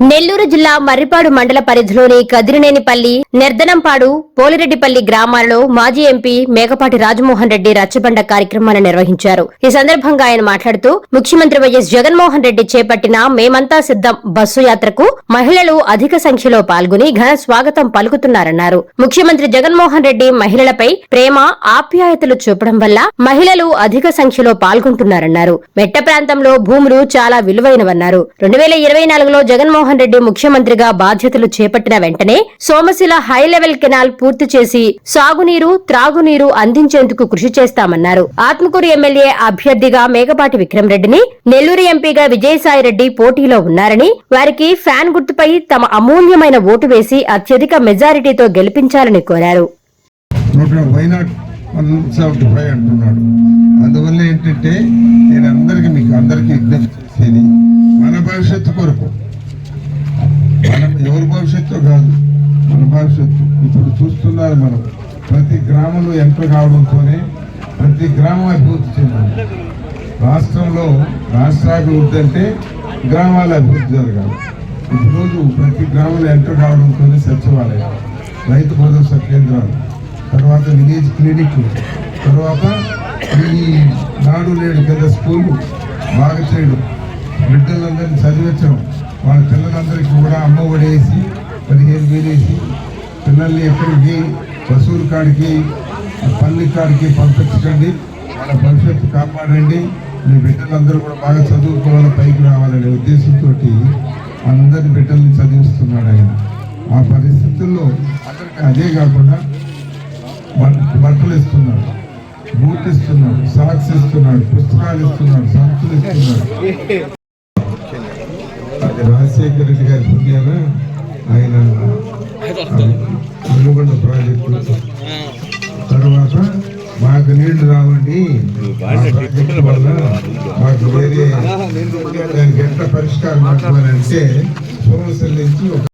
నెల్లూరు జిల్లా మర్రిపాడు మండల పరిధిలోని కదిరినేనిపల్లి నిర్దనంపాడు పోలిరెడ్డిపల్లి గ్రామాలలో మాజీ ఎంపీ మేకపాటి రాజమోహన్ రెడ్డి రచ్చబండ కార్యక్రమాన్ని నిర్వహించారు. ఈ సందర్భంగా ఆయన మాట్లాడుతూ ముఖ్యమంత్రి వైఎస్ జగన్మోహన్ రెడ్డి చేపట్టిన మేమంతా సిద్దం బస్సు యాత్రకు మహిళలు అధిక సంఖ్యలో పాల్గొని ఘన స్వాగతం పలుకుతున్నారన్నారు. ముఖ్యమంత్రి జగన్మోహన్ రెడ్డి మహిళలపై ప్రేమ ఆప్యాయతలు చూపడం వల్ల మహిళలు అధిక సంఖ్యలో పాల్గొంటున్నారన్నారు. మెట్ట ప్రాంతంలో భూములు చాలా విలువైనవన్నారు. రెండు వేల ఇరవై నాలుగులో జగన్మోహన్ రెడ్డి ముఖ్యమంత్రిగా బాధ్యతలు చేపట్టిన వెంటనే సోమశిల హై లెవెల్ కెనాల్ పూర్తి చేసి సాగునీరు త్రాగునీరు అందించేందుకు కృషి చేస్తామన్నారు. ఆత్మకూరు ఎమ్మెల్యే అభ్యర్థిగా మేకపాటి విక్రమ్ రెడ్డిని నెల్లూరు ఎంపీగా విజయసాయిరెడ్డి పోటీలో ఉన్నారని వారికి ఫ్యాన్ గుర్తుపై తమ అమూల్యమైన ఓటు వేసి అత్యధిక మెజారిటీతో గెలిపించాలని కోరారు. అందువల్ల ఏంటంటే నేను అందరికీ మీకు అందరికీ విజ్ఞప్తి చేసేది మన భవిష్యత్తు కొరకు మన ఎవరి భవిష్యత్తు కాదు మన భవిష్యత్తు. ఇప్పుడు చూస్తున్నారు మనం. ప్రతి గ్రామంలో ఎంటర్ కావడంతోనే ప్రతి గ్రామం అభివృద్ధి చెందాలి. రాష్ట్రంలో రాష్ట్రాభివృద్ధి అంటే గ్రామాల అభివృద్ధి జరగాలి. ఈరోజు ప్రతి గ్రామంలో ఎంటర్ కావడంతోనే సచివాలయం రైతు భరోసా కేంద్రాలు తర్వాత విలేజ్ క్లినిక్ తర్వాత ఈ నాడు నేడు కింద స్కూళ్ళు బాగా చేయడం బిడ్డలందరినీ చదివించడం వాళ్ళ పిల్లలందరికీ కూడా అమ్మ ఒడి వేసి పదిహేను వేలేసి పిల్లల్ని ఎక్కడికి వసూలు కాడికి పల్లి కాడికి పంపించకండి. వాళ్ళ భవిష్యత్తు కాపాడండి. మీ బిడ్డలందరూ కూడా బాగా చదువుకోవాలి పైకి రావాలనే ఉద్దేశంతో అందరి బిడ్డల్ని చదివిస్తున్నాడు ఆయన. ఆ పరిస్థితుల్లో అందరికీ అదే కాకుండా బట్టలు ఇస్తున్నాడు బూట్ ఇస్తున్నాడు సాక్స్ ఇస్తున్నాడు పుస్తకాలు ఇస్తున్నాడు సంతులు ఇస్తున్నాడు. అది రాజశేఖర రెడ్డి గారి పుణ్యాన ఆయన వెలుగొండ ప్రాజెక్టు. తర్వాత మాకు నీళ్ళు రావండి. ప్రాజెక్టు వల్ల మాకు వేరే దానికి ఎట్లా పరిష్కారం అంటే సోమశల్ నుంచి ఒక